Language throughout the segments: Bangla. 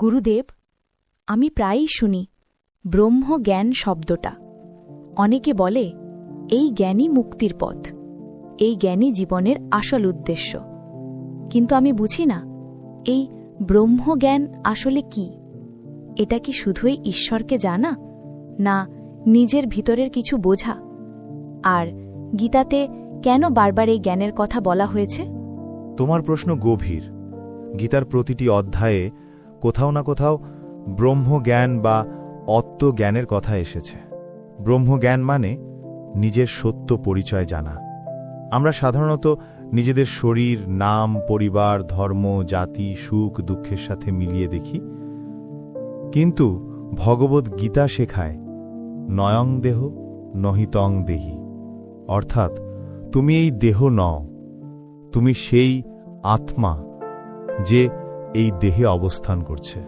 গুরুদেব, আমি প্রায়ই শুনি ব্রহ্মজ্ঞান শব্দটা। অনেকে বলে, এই জ্ঞানই মুক্তির পথ, এই জ্ঞানই জীবনের আসল উদ্দেশ্য। কিন্তু আমি বুঝি না, এই ব্রহ্মজ্ঞান আসলে কি? এটা কি শুধুই ঈশ্বরকে জানা, না নিজের ভিতরের কিছু বোঝা? আর গীতাতে কেন বারবার এই জ্ঞানের কথা বলা হয়েছে? তোমার প্রশ্ন গভীর। গীতার প্রতিটি অধ্যায়ে কোথাও না কোথাও ব্রহ্মজ্ঞান বা অত্মজ্ঞানের কথা এসেছে। ব্রহ্মজ্ঞান মানে নিজের সত্য পরিচয় জানা। আমরা সাধারণত নিজেদের শরীর, নাম, পরিবার, ধর্ম, জাতি, সুখ, দুঃখের সাথে মিলিয়ে দেখি। কিন্তু ভগবত গীতা শেখায়, নয়ং দেহ নহিতং দেহি। অর্থাৎ তুমি এই দেহ নও, তুমি সেই আত্মা যে এই দেহে অবস্থান করছে।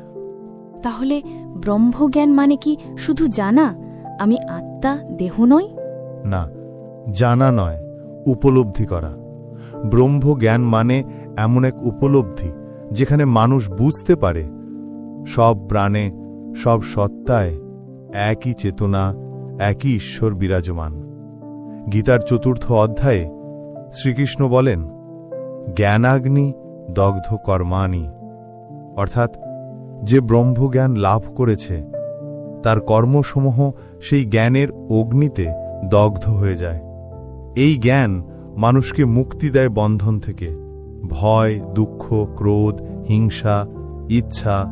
তাহলে ব্রহ্মজ্ঞান মানে কি শুধু জানা? আমি আত্মা দেহ নই? না জানা নয় উপলব্ধি করা। ব্রহ্মজ্ঞান মানে এমন এক উপলব্ধি যেখানে মানুষ বুঝতে পারে। সব প্রাণে সব সত্তায় একই চেতনা একই ঈশ্বর বিরাজমান। গীতার চতুর্থ অধ্যায়ে শ্রীকৃষ্ণ বলেন জ্ঞানাগ্নি দগ্ধ কর্মাণি অর্থাৎ যে ব্রহ্মজ্ঞান লাভ করেছে, তার কর্মসমূহ সেই জ্ঞানের অগ্নিতে দগ্ধ হয়ে যায়। এই জ্ঞান মানুষকে মুক্তি দেয় বন্ধন থেকে। ভয়, দুঃখ, ক্রোধ, হিংসা, ইচ্ছা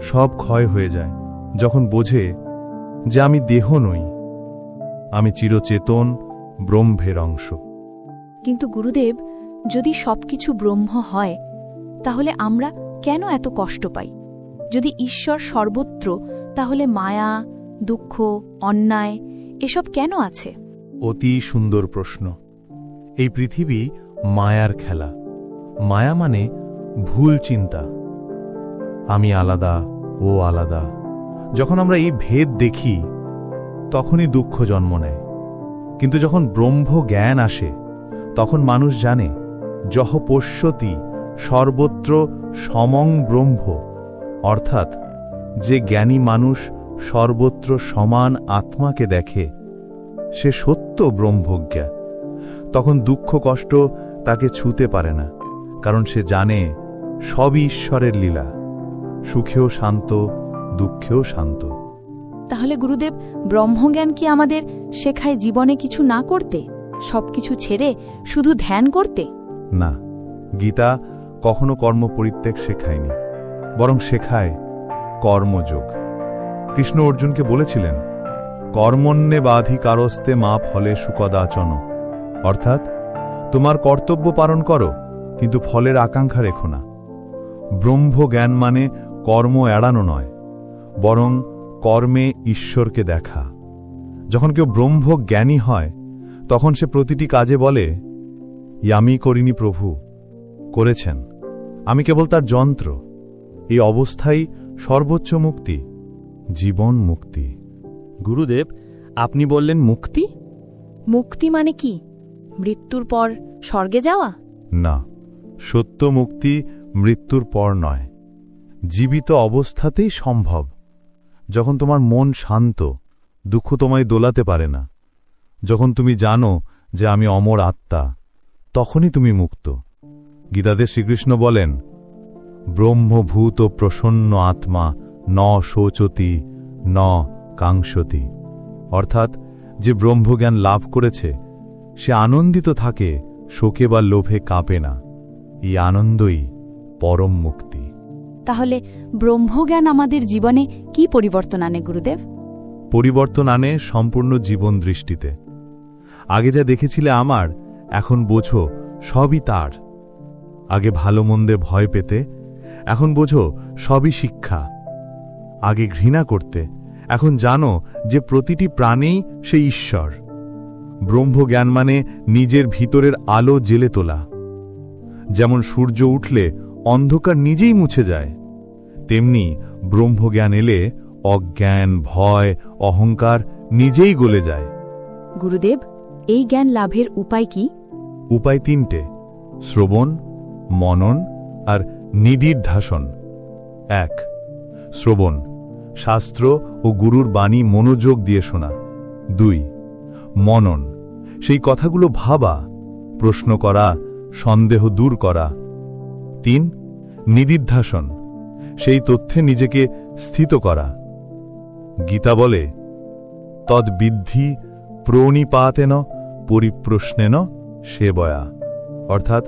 সব ক্ষয় হয়ে যায়। যখন বোঝে যে আমি দেহ নই, আমি চিরচেতন ব্রহ্মের অংশ। কিন্তু গুরুদেব, যদি সবকিছু ব্রহ্ম হয়, তাহলে আমরা কেন এত কষ্ট পাই? যদি ঈশ্বর সর্বত্র, তাহলে মায়া, দুঃখ, অন্যায়, এসব কেন আছে? অতি সুন্দর প্রশ্ন। এই পৃথিবী মায়ার খেলা। মায়া মানে ভুল চিন্তা। আমি আলাদা, ও আলাদা। যখন আমরা এই ভেদ দেখি, তখনই দুঃখ জন্ম নেয়। কিন্তু যখন ব্রহ্ম জ্ঞান আসে, তখন মানুষ জানে, যহ পশ্যতি সর্বত্র সমং ব্রহ্ম অর্থাৎ যে জ্ঞানী মানুষ সর্বত্র সমান আত্মাকে দেখে সে সত্য ব্রহ্মজ্ঞা। তখন দুঃখ কষ্ট তাকে ছুতে পারে না কারণ সে জানে সবই ঈশ্বরের লীলা সুখেও শান্ত দুঃখেও শান্ত। তাহলে গুরুদেব ব্রহ্মজ্ঞান কি আমাদের শেখায় জীবনে কিছু না করতে? সবকিছু ছেড়ে শুধু ধ্যান করতে? না গীতা কখনো কর্ম পরিত্যাগ শেখায়নি, বরং শেখায় কর্মযোগ। কৃষ্ণ অর্জুনকে বলেছিলেন কর্মণ্যে বাধিকারস্তে মা ফলে সুকদাচন। অর্থাৎ, তোমার কর্তব্য পালন করো, কিন্তু ফলের আকাঙ্ক্ষা রেখো না। ব্রহ্ম জ্ঞান মানে কর্ম এড়ানো নয়, বরং কর্মে ঈশ্বরকে দেখা। যখন কেউ ব্রহ্ম জ্ঞানী হয়, তখন সে প্রতিটি কাজে বলে, ইয়ামি করিনি প্রভু, করেছেন আমি কেবল তার যন্ত্র। এই অবস্থাই সর্বোচ্চ মুক্তি জীবন মুক্তি। গুরুদেব আপনি বললেন মুক্তি? মুক্তি মানে কি? মৃত্যুর পর স্বর্গে যাওয়া? না সত্য মুক্তি মৃত্যুর পর নয়। জীবিত অবস্থাতেই সম্ভব। যখন তোমার মন শান্ত দুঃখ তোমায় দোলাতে পারে না। যখন তুমি জানো যে আমি অমর আত্মা তখনই তুমি মুক্ত। গীতাতে শ্রীকৃষ্ণ বলেন ব্রহ্মভূত প্রসন্ন আত্মা ন শোচতি ন কাংসতি অর্থাৎ যে ব্রহ্মজ্ঞান লাভ করেছে সে আনন্দিত থাকে শোকে বা লোভে কাঁপে না। এই আনন্দই পরম মুক্তি। তাহলে ব্রহ্মজ্ঞান আমাদের জীবনে কি পরিবর্তন আনে গুরুদেব? পরিবর্তন আনে সম্পূর্ণ জীবন দৃষ্টিতে। আগে যা দেখেছিলে আমার এখন বোঝো সবই তার। আগে ভালো মন্দে ভয় পেতে এখন বোঝো সবই শিক্ষা। আগে ঘৃণা করতে এখন জানো যে প্রতিটি প্রাণেই সে ঈশ্বর। ব্রহ্মজ্ঞান মানে নিজের ভিতরের আলো জেলে তোলা। যেমন সূর্য উঠলে অন্ধকার নিজেই মুছে যায় তেমনি ব্রহ্মজ্ঞান এলে অজ্ঞান ভয় অহংকার নিজেই গলে যায়। গুরুদেব এই জ্ঞান লাভের উপায় কি? উপায় তিনটে শ্রবণ মনন আর নিদিধ্যাসন এক, শ্রবণ, শাস্ত্র ও গুরুর বাণী মনোযোগ দিয়ে শোনা। দুই, মনন, সেই কথাগুলো ভাবা, প্রশ্ন করা, সন্দেহ দূর করা। তিন নিদিধ্যাসন সেই তথ্যে নিজেকে স্থিত করা। গীতা বলে, তদ্বিদ্ধি প্রণিপাতেন পরিপ্রশ্নেন সেবয়া অর্থাৎ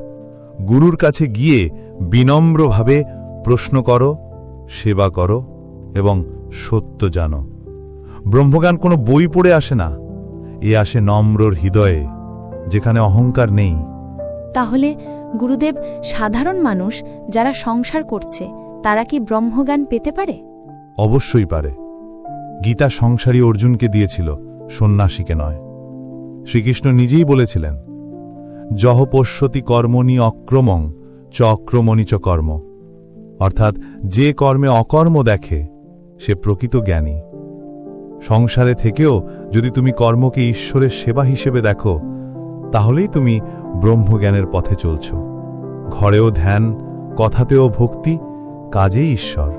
গুরুর কাছে গিয়ে বিনম্রভাবে প্রশ্ন করো সেবা করো এবং সত্য জানো। ব্রহ্মজ্ঞান কোনো বই পড়ে আসে না। এ আসে নম্রর হৃদয়ে যেখানে অহংকার নেই। তাহলে গুরুদেব সাধারণ মানুষ যারা সংসার করছে তারা কি ব্রহ্মজ্ঞান পেতে পারে? অবশ্যই পারে। গীতা সংসারী অর্জুনকে দিয়েছিল সন্ন্যাসীকে নয়। শ্রীকৃষ্ণ নিজেই বলেছিলেন জহ পশ্যতি কর্মণি অক্রমং, চ অক্রমণি চ কর্ম। অর্থাৎ যে কর্মে অকর্ম দেখে, সে প্রকৃত জ্ঞানী। সংসারে থেকেও যদি তুমি কর্মকে ঈশ্বরের সেবা হিসেবে দেখো, তাহলেই তুমি ব্রহ্মজ্ঞানের পথে চলছ। ঘরেও ধ্যান, কথাতেও ভক্তি, কাজেই ঈশ্বর।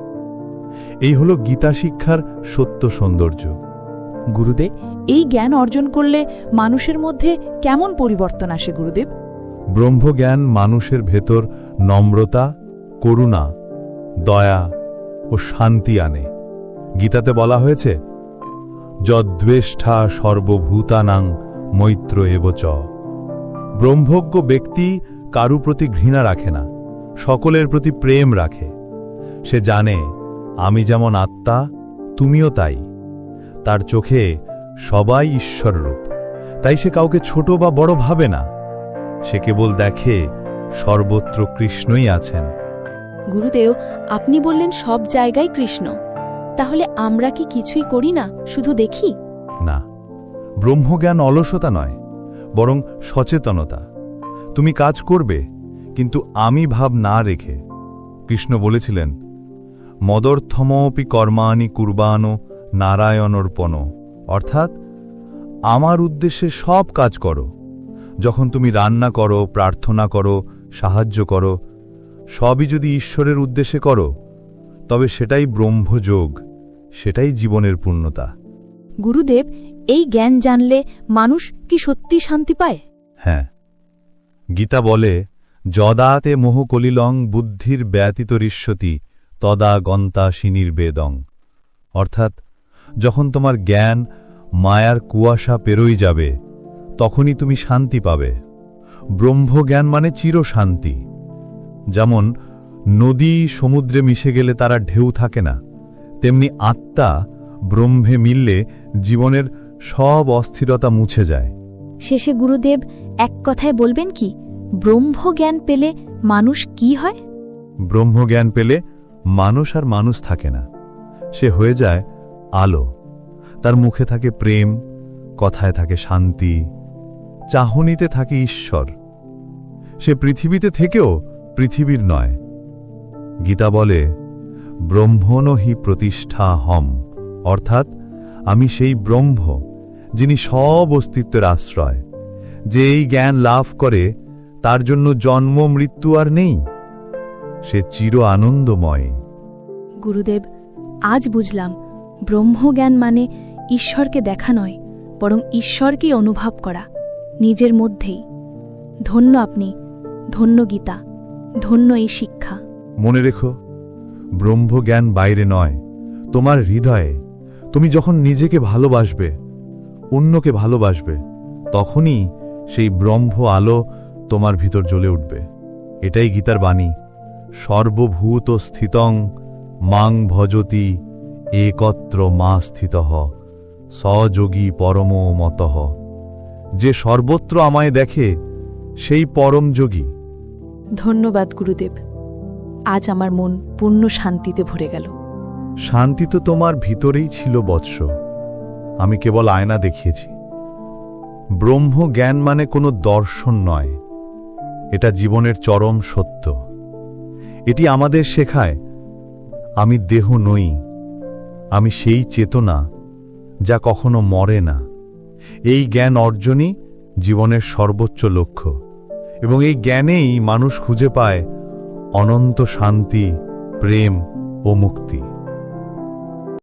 এই হল গীতা শিক্ষার সত্য সৌন্দর্য। গুরুদেব, এই জ্ঞান অর্জন করলে মানুষের মধ্যে কেমন পরিবর্তন আসে, গুরুদেব? ব্রহ্মজ্ঞান মানুষের ভেতর নম্রতা, করুণা, দয়া ও শান্তি আনে। গীতাতে বলা হয়েছে, যদ্বেষ্ঠা সর্বভূতানাং মৈত্র এবচ ব্রহ্মজ্ঞ ব্যক্তি কারু প্রতি ঘৃণা রাখে না, সকলের প্রতি প্রেম রাখে। সে জানে, আমি যেমন আত্মা, তুমিও তাই। তার চোখে সবাই ঈশ্বররূপ। তাই সে কাউকে ছোট বা বড় ভাবে না। সে কেবল দেখে সর্বত্র কৃষ্ণই আছেন। গুরুদেব আপনি বললেন সব জায়গায় কৃষ্ণ। তাহলে আমরা কি কিছুই করি না শুধু দেখি? না। ব্রহ্মজ্ঞান অলসতা নয় বরং সচেতনতা। তুমি কাজ করবে কিন্তু আমি ভাব না রেখে। কৃষ্ণ বলেছিলেন মদর্থমপি কর্মাণি কুরবানো নারায়ণর্পণ অর্থাৎ আমার উদ্দেশ্যে সব কাজ করো। যখন তুমি রান্না করো প্রার্থনা করো সাহায্য করো সবই যদি ঈশ্বরের উদ্দেশ্যে করো তবে সেটাই ব্রহ্মযোগ সেটাই জীবনের পূর্ণতা। গুরুদেব এই জ্ঞান জানলে মানুষ কি সত্যি শান্তি পায়? হ্যাঁ। গীতা বলে যদাতে মোহ কলিলং বুদ্ধির ব্যতীতরিষ্যতি তদা গন্তা বেদং অর্থাৎ যখন তোমার জ্ঞান মায়ার কুয়াশা পেরোই যাবে তখনই তুমি শান্তি পাবে। ব্রহ্মজ্ঞান মানে চিরশান্তি। যেমন নদী সমুদ্রে মিশে গেলে তারা ঢেউ থাকে না তেমনি আত্মা ব্রহ্মে মিললে জীবনের সব অস্থিরতা মুছে যায়। শেষে গুরুদেব এক কথায় বলবেন কি ব্রহ্মজ্ঞান পেলে মানুষ কি হয়? ব্রহ্মজ্ঞান পেলে মানুষ আর মানুষ থাকে না। সে হয়ে যায় আলো। তার মুখে থাকে প্রেম, কথায় থাকে শান্তি, চাহনিতে থাকে ঈশ্বর। সে পৃথিবীতে থেকেও পৃথিবীর নয়। গীতা বলে, ব্রহ্মণ হি প্রতিষ্ঠা হম। অর্থাৎ, আমি সেই ব্রহ্ম, যিনি সব অস্তিত্বের আশ্রয়। যে এই জ্ঞান লাভ করে, তার জন্য জন্ম, মৃত্যু আর নেই। সে চির আনন্দময়। গুরুদেব, আজ বুঝলাম ব্রহ্মজ্ঞান মানে ঈশ্বরকে দেখা নয়, বরং ঈশ্বরকেই অনুভব করা, নিজের মধ্যেই। ধন্য আপনি, ধন্য গীতা, ধন্য এই শিক্ষা। মনে রেখো, ব্রহ্মজ্ঞান বাইরে নয়, তোমার হৃদয়ে। তুমি যখন নিজেকে ভালোবাসবে, অন্যকে ভালোবাসবে, তখনই সেই ব্রহ্ম আলো তোমার ভিতর জ্বলে উঠবে। এটাই গীতার বাণী। সর্বভূত স্থিতং মাং ভজতি একত্র মা স্থিত সযোগী পরম মতঃ যে সর্বত্র আমায় দেখে সেই পরম যোগী। ধন্যবাদ গুরুদেব। আজ আমার মন পূর্ণ শান্তিতে ভরে গেল। শান্তি তো তোমার ভিতরেই ছিল বৎস। আমি কেবল আয়না দেখিয়েছি। ব্রহ্ম জ্ঞান মানে কোনো দর্শন নয়। এটা জীবনের চরম সত্য। এটি আমাদের শেখায় আমি দেহ নই। আমি সেই চেতনা যা কখনো মরে না। এই জ্ঞান অর্জনই জীবনের সর্বোচ্চ লক্ষ্য এবং এই জ্ঞানেই মানুষ খুঁজে পায় অনন্ত শান্তি, প্রেম ও মুক্তি।